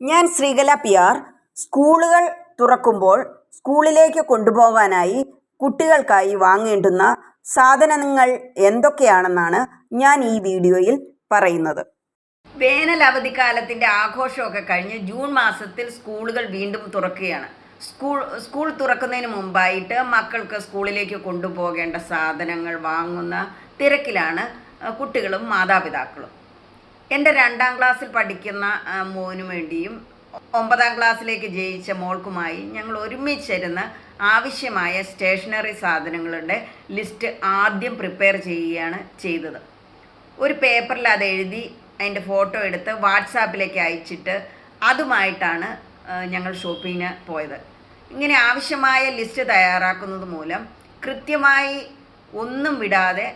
ഞാൻ Sreekala P R. സ്കൂളുകൾ തുറക്കുമ്പോൾ സ്കൂളിലേക്ക് കൊണ്ടുപോകാനായി കുട്ടികൾക്കായി വാങ്ങേണ്ടുന്ന സാധനങ്ങൾ എന്തൊക്കെയാണെന്നാണ് ഞാൻ ഈ വീഡിയോയിൽ പറയുന്നത്. വേനൽ അവധിക്കാലത്തിന്റെ ആഘോഷമൊക്കെ കഴിഞ്ഞ് ജൂൺ മാസത്തിൽ സ്കൂളുകൾ വീണ്ടും തുറക്കുകയാണ്. സ്കൂൾ സ്കൂൾ തുറക്കുന്നതിന് മുമ്പായിട്ട് മക്കൾക്ക് സ്കൂളിലേക്ക് കൊണ്ടുപോകേണ്ട സാധനങ്ങൾ വാങ്ങുന്ന തിരക്കിലാണ് കുട്ടികളും മാതാപിതാക്കളും. എന്റെ രണ്ടാം ക്ലാസ്സിൽ പഠിക്കുന്ന മോനു വേണ്ടിയും ഒമ്പതാം ക്ലാസ്സിലേക്ക് ജയിച്ച മോൾക്കുമായി ഞങ്ങൾ ഒരുമിച്ചിരുന്ന് ആവശ്യമായ സ്റ്റേഷനറി സാധനങ്ങളുടെ ലിസ്റ്റ് ആദ്യം പ്രിപ്പയർ ചെയ്യുകയാണ് ചെയ്തത്. ഒരു പേപ്പറിൽ അത് എഴുതി അതിന്റെ ഫോട്ടോ എടുത്ത് വാട്സാപ്പിലേക്ക് അയച്ചിട്ട് അതുമായിട്ടാണ് ഞങ്ങൾ ഷോപ്പിങ്ങിന് പോയത്. ഇങ്ങനെ ആവശ്യമായ ലിസ്റ്റ് തയ്യാറാക്കുന്നത് മൂലം കൃത്യമായി ഒന്നും വിടാതെ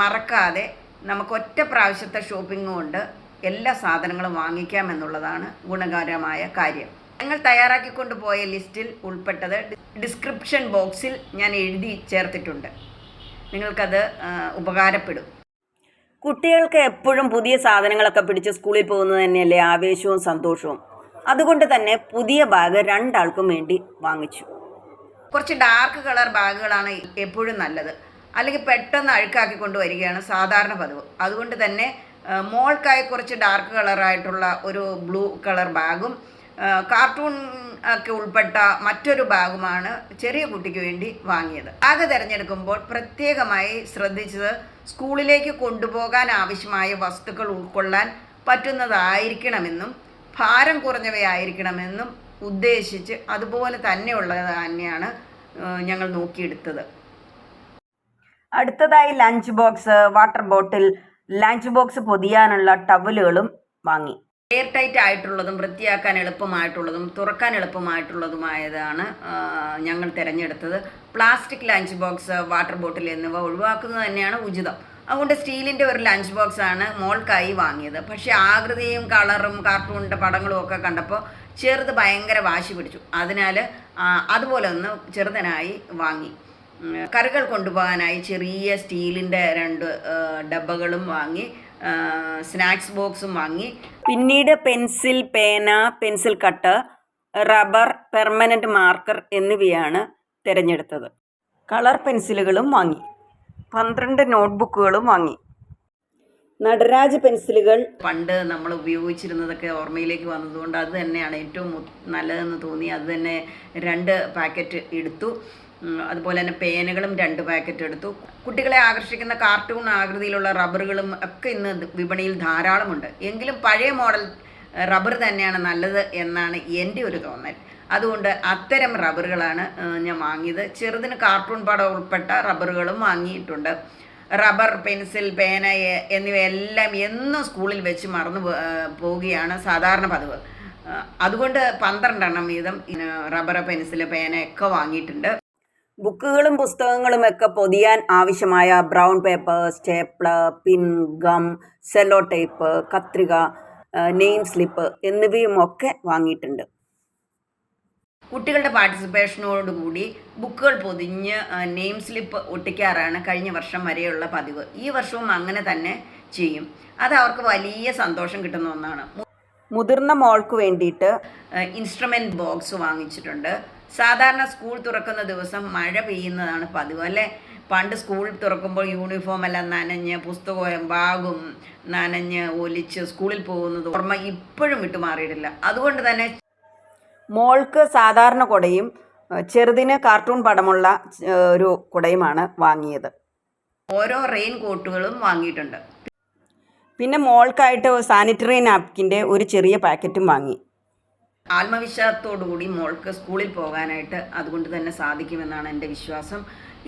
മറക്കാതെ നമുക്ക് ഒറ്റ പ്രാവശ്യത്തെ ഷോപ്പിംഗ് കൊണ്ട് എല്ലാ സാധനങ്ങളും വാങ്ങിക്കാം എന്നുള്ളതാണ് ഗുണകരമായ കാര്യം. ഞങ്ങൾ തയ്യാറാക്കിക്കൊണ്ട് പോയ ലിസ്റ്റിൽ ഉൾപ്പെട്ടത് ഡിസ്ക്രിപ്ഷൻ ബോക്സിൽ ഞാൻ എഴുതി ചേർത്തിട്ടുണ്ട്. നിങ്ങൾക്കത് ഉപകാരപ്പെടും. കുട്ടികൾക്ക് എപ്പോഴും പുതിയ സാധനങ്ങളൊക്കെ പിടിച്ച് സ്കൂളിൽ പോകുന്നത് തന്നെയല്ലേ ആവേശവും സന്തോഷവും? അതുകൊണ്ട് തന്നെ പുതിയ ബാഗ് രണ്ടാൾക്കും വേണ്ടി വാങ്ങിച്ചു. കുറച്ച് ഡാർക്ക് കളർ ബാഗുകളാണ് എപ്പോഴും നല്ലത്. അല്ലെങ്കിൽ പെട്ടെന്ന് അഴുക്കാക്കി കൊണ്ടുവരികയാണ് സാധാരണ പതിവ്. അതുകൊണ്ട് തന്നെ മോൾക്കായി കുറച്ച് ഡാർക്ക് കളറായിട്ടുള്ള ഒരു ബ്ലൂ കളർ ബാഗും കാർട്ടൂൺ ഒക്കെ ഉൾപ്പെട്ട മറ്റൊരു ബാഗുമാണ് ചെറിയ കുട്ടിക്ക് വേണ്ടി വാങ്ങിയത്. ബാഗ് തിരഞ്ഞെടുക്കുമ്പോൾ പ്രത്യേകമായി ശ്രദ്ധിച്ചത് സ്കൂളിലേക്ക് കൊണ്ടുപോകാൻ ആവശ്യമായ വസ്തുക്കൾ ഉൾക്കൊള്ളാൻ പറ്റുന്നതായിരിക്കണമെന്നും ഭാരം കുറഞ്ഞവയായിരിക്കണമെന്നും ഉദ്ദേശിച്ച് അതുപോലെ തന്നെയുള്ളത് തന്നെയാണ് ഞങ്ങൾ നോക്കിയെടുത്തത്. അടുത്തതായി lunch box water bottle lunch box പൊതിയാനുള്ള ടവലുകളും വാങ്ങി. എയർ ടൈറ്റ് ആയിട്ടുള്ളതും വൃത്തിയാക്കാൻ എളുപ്പമായിട്ടുള്ളതും തുറക്കാൻ എളുപ്പമായിട്ടുള്ളതുമായതാണ് ഞങ്ങൾ തിരഞ്ഞെടുത്തത്. Plastic lunch box water bottle എന്നിവ ഒഴിവാക്കുന്നത് തന്നെയാണ് ഉചിതം. അതുകൊണ്ട് സ്റ്റീലിന്റെ ഒരു ലഞ്ച് ബോക്സ് ആണ് മോൾക്കായി വാങ്ങിയത്. പക്ഷേ ആകൃതിയും കളറും കാർട്ടൂണിന്റെ പടങ്ങളും ഒക്കെ കണ്ടപ്പോൾ ചെറുത് ഭയങ്കര വാശി പിടിച്ചു. അതിനാൽ അതുപോലെ ഒന്ന് ചെറുതനായി വാങ്ങി. കറികൾ കൊണ്ടുപോകാനായി ചെറിയ സ്റ്റീലിന്റെ രണ്ട് ഡബ്ബകളും വാങ്ങി സ്നാക്സ് ബോക്സും വാങ്ങി. പിന്നീട് പെൻസിൽ പേന pencil cut rubber permanent marker എന്നിവയാണ് തിരഞ്ഞെടുത്തത്. കളർ പെൻസിലുകളും വാങ്ങി. പന്ത്രണ്ട് നോട്ട്ബുക്കുകളും വാങ്ങി. നടരാജ് പെൻസിലുകൾ. പണ്ട് നമ്മൾ ഉപയോഗിച്ചിരുന്നതൊക്കെ ഓർമ്മയിലേക്ക് വന്നതുകൊണ്ട് അത് തന്നെയാണ് ഏറ്റവും നല്ലതെന്ന് തോന്നി. അത് തന്നെ രണ്ട് പാക്കറ്റ് എടുത്തു. അതുപോലെ തന്നെ പേനകളും രണ്ട് പാക്കറ്റ് എടുത്തു. കുട്ടികളെ ആകർഷിക്കുന്ന കാർട്ടൂൺ ആകൃതിയിലുള്ള റബ്ബറുകളും ഒക്കെ ഇന്ന് വിപണിയിൽ ധാരാളമുണ്ട്. എങ്കിലും പഴയ മോഡൽ റബ്ബർ തന്നെയാണ് നല്ലത് എന്നാണ് എന്റെ ഒരു തോന്നൽ. അതുകൊണ്ട് അത്തരം റബ്ബറുകളാണ് ഞാൻ വാങ്ങിയത്. ചെറുതിന് കാർട്ടൂൺ പടം ഉൾപ്പെട്ട റബ്ബറുകളും വാങ്ങിയിട്ടുണ്ട്. റബ്ബർ പെൻസിൽ പേന എന്നിവയെല്ലാം എന്നും സ്കൂളിൽ വെച്ച് മറന്നു പോവുകയാണ് സാധാരണ പതിവ്. അതുകൊണ്ട് പന്ത്രണ്ടെണ്ണം വീതം റബ്ബർ പെൻസിൽ പേന ഒക്കെ വാങ്ങിയിട്ടുണ്ട്. ബുക്കുകളും പുസ്തകങ്ങളും ഒക്കെ പൊതിയാൻ ആവശ്യമായ brown paper stapler pin gum sellotape കത്രിക നെയിം സ്ലിപ്പ് എന്നിവയും ഒക്കെ വാങ്ങിയിട്ടുണ്ട്. കുട്ടികളുടെ പാർട്ടിസിപ്പേഷനോടുകൂടി ബുക്കുകൾ പൊതിഞ്ഞ് നെയിം സ്ലിപ്പ് ഒട്ടിക്കാറാണ് കഴിഞ്ഞ വർഷം വരെയുള്ള പതിവ്. ഈ വർഷവും അങ്ങനെ തന്നെ ചെയ്യും. അത് അവർക്ക് വലിയ സന്തോഷം കിട്ടുന്ന ഒന്നാണ്. മുതിർന്ന മോൾക്ക് വേണ്ടിയിട്ട് ഇൻസ്ട്രുമെന്റ് ബോക്സ് വാങ്ങിച്ചിട്ടുണ്ട്. സാധാരണ സ്കൂൾ തുറക്കുന്ന ദിവസം മഴ പെയ്യുന്നതാണ് പതിവ് അല്ലേ? പണ്ട് സ്കൂൾ തുറക്കുമ്പോൾ യൂണിഫോം എല്ലാം നനഞ്ഞ് പുസ്തകവും ബാഗും നനഞ്ഞ് ഒലിച്ച് സ്കൂളിൽ പോകുന്നത് ഓർമ്മ ഇപ്പോഴും വിട്ടുമാറിയിട്ടില്ല അതുകൊണ്ട് തന്നെ മോൾക്ക് സാധാരണ കുടയും ചെറുതിന് കാർട്ടൂൺ പടമുള്ള ഒരു കുടയുമാണ് വാങ്ങിയത്. ഓരോ റെയിൻ കോട്ടുകളും വാങ്ങിയിട്ടുണ്ട്. പിന്നെ മോൾക്കായിട്ട് സാനിറ്ററി നാപ്കിന്റെ ഒരു ചെറിയ പാക്കറ്റും വാങ്ങി. ആത്മവിശ്വാസത്തോടുകൂടി മോൾക്ക് സ്കൂളിൽ പോകാനായിട്ട് അതുകൊണ്ട് തന്നെ സാധിക്കുമെന്നാണ് എന്റെ വിശ്വാസം.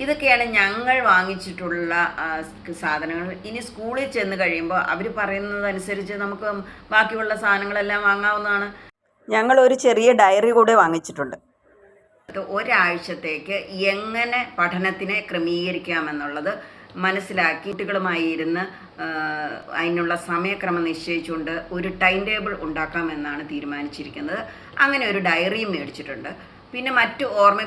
ഇതൊക്കെയാണ് ഞങ്ങൾ വാങ്ങിച്ചിട്ടുള്ള സാധനങ്ങൾ. ഇനി സ്കൂളിൽ ചെന്ന് കഴിയുമ്പോൾ അവർ പറയുന്നതനുസരിച്ച് നമുക്ക് ബാക്കിയുള്ള സാധനങ്ങളെല്ലാം വാങ്ങാവുന്നതാണ്. ഞങ്ങൾ ഒരു ചെറിയ ഡയറി കൂടെ വാങ്ങിച്ചിട്ടുണ്ട്. അത് ഒരാഴ്ചത്തേക്ക് എങ്ങനെ പഠനത്തിനെ ക്രമീകരിക്കാമെന്നുള്ളത് മനസ്സിലാക്കി കുട്ടികളുമായി ഇരുന്ന് അതിനുള്ള സമയക്രമം നിശ്ചയിച്ചുകൊണ്ട് ഒരു ടൈം ടേബിൾ ഉണ്ടാക്കാമെന്നാണ് തീരുമാനിച്ചിരിക്കുന്നത്. അങ്ങനെ ഒരു ഡയറിയും മേടിച്ചിട്ടുണ്ട്. പിന്നെ മറ്റ് ഓർമ്മ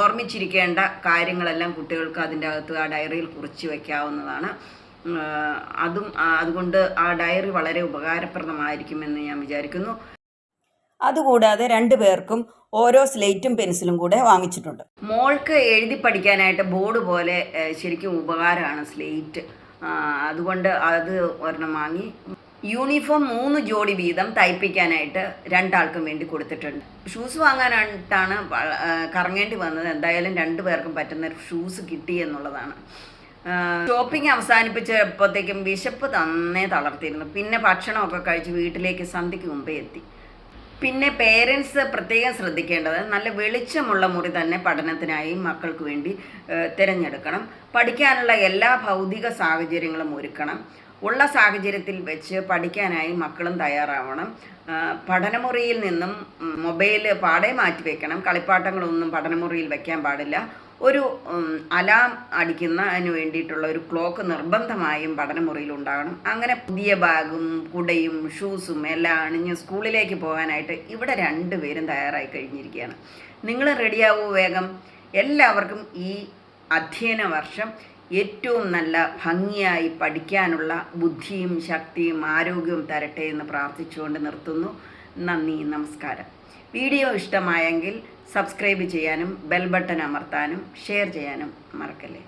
ഓർമ്മിച്ചിരിക്കേണ്ട കാര്യങ്ങളെല്ലാം കുട്ടികൾക്ക് അതിന്റെ അകത്ത് ആ ഡയറിയിൽ കുറിച്ച് വയ്ക്കാവുന്നതാണ് അതും അതുകൊണ്ട് ആ ഡയറി വളരെ ഉപകാരപ്രദമായിരിക്കുമെന്ന് ഞാൻ വിചാരിക്കുന്നു. അതുകൂടാതെ രണ്ടു പേർക്കും ഓരോ സ്ലേറ്റും പെൻസിലും കൂടെ വാങ്ങിച്ചിട്ടുണ്ട്. മോൾക്ക് എഴുതി പഠിക്കാനായിട്ട് ബോർഡ് പോലെ ശരിക്കും ഉപകാരമാണ് സ്ലേറ്റ്. അതുകൊണ്ട് അത് ഒരെണ്ണം വാങ്ങി. യൂണിഫോം മൂന്ന് ജോഡി വീതം തയ്പ്പിക്കാനായിട്ട് രണ്ടാൾക്കും വേണ്ടി കൊടുത്തിട്ടുണ്ട്. ഷൂസ് വാങ്ങാനായിട്ടാണ് കറങ്ങേണ്ടി വന്നത്. എന്തായാലും രണ്ടു പേർക്കും പറ്റുന്ന ഷൂസ് കിട്ടി എന്നുള്ളതാണ്. ഷോപ്പിംഗ് അവസാനിപ്പിച്ചപ്പോഴത്തേക്കും വിശപ്പ് തന്നെ തളർത്തിയിരുന്നു. പിന്നെ ഭക്ഷണമൊക്കെ കഴിച്ച് വീട്ടിലേക്ക് സന്ധ്യയ്ക്ക് മുമ്പേ എത്തി. പിന്നെ പേരൻസ് പ്രത്യേകം ശ്രദ്ധിക്കേണ്ടത് നല്ല വെളിച്ചമുള്ള മുറി തന്നെ പഠനത്തിനായി മക്കൾക്ക് വേണ്ടി തിരഞ്ഞെടുക്കണം. പഠിക്കാനുള്ള എല്ലാ ഭൗതിക സാഹചര്യങ്ങളും ഒരുക്കണം. ഉള്ള സാഹചര്യത്തിൽ വെച്ച് പഠിക്കാനായി മക്കളും തയ്യാറാവണം. പഠനമുറിയിൽ നിന്നും മൊബൈൽ പാടെ മാറ്റി വെക്കണം കളിപ്പാട്ടങ്ങളൊന്നും പഠനമുറിയിൽ വെക്കാൻ പാടില്ല. ഒരു അലാം അടിക്കുന്നതിന് വേണ്ടിയിട്ടുള്ള ഒരു ക്ലോക്ക് നിർബന്ധമായും പഠനമുറിയിൽ ഉണ്ടാകണം. അങ്ങനെ പുതിയ ബാഗും കുടയും ഷൂസും എല്ലാം അണിഞ്ഞ് സ്കൂളിലേക്ക് പോകാനായിട്ട് ഇവിടെ രണ്ടുപേരും തയ്യാറായി കഴിഞ്ഞിരിക്കുകയാണ്. നിങ്ങൾ റെഡിയാവൂ വേഗം. എല്ലാവർക്കും ഈ അധ്യയന വർഷം ഏറ്റവും നല്ല ഭംഗിയായി പഠിക്കാനുള്ള ബുദ്ധിയും ശക്തിയും ആരോഗ്യവും തരട്ടെ എന്ന് പ്രാർത്ഥിച്ചുകൊണ്ട് നിർത്തുന്നു. നന്ദി നമസ്കാരം. വീഡിയോ ഇഷ്ടമായെങ്കിൽ സബ്സ്ക്രൈബ് ചെയ്യാനും ബെൽ ബട്ടൺ അമർത്താനും ഷെയർ ചെയ്യാനും മറക്കല്ലേ?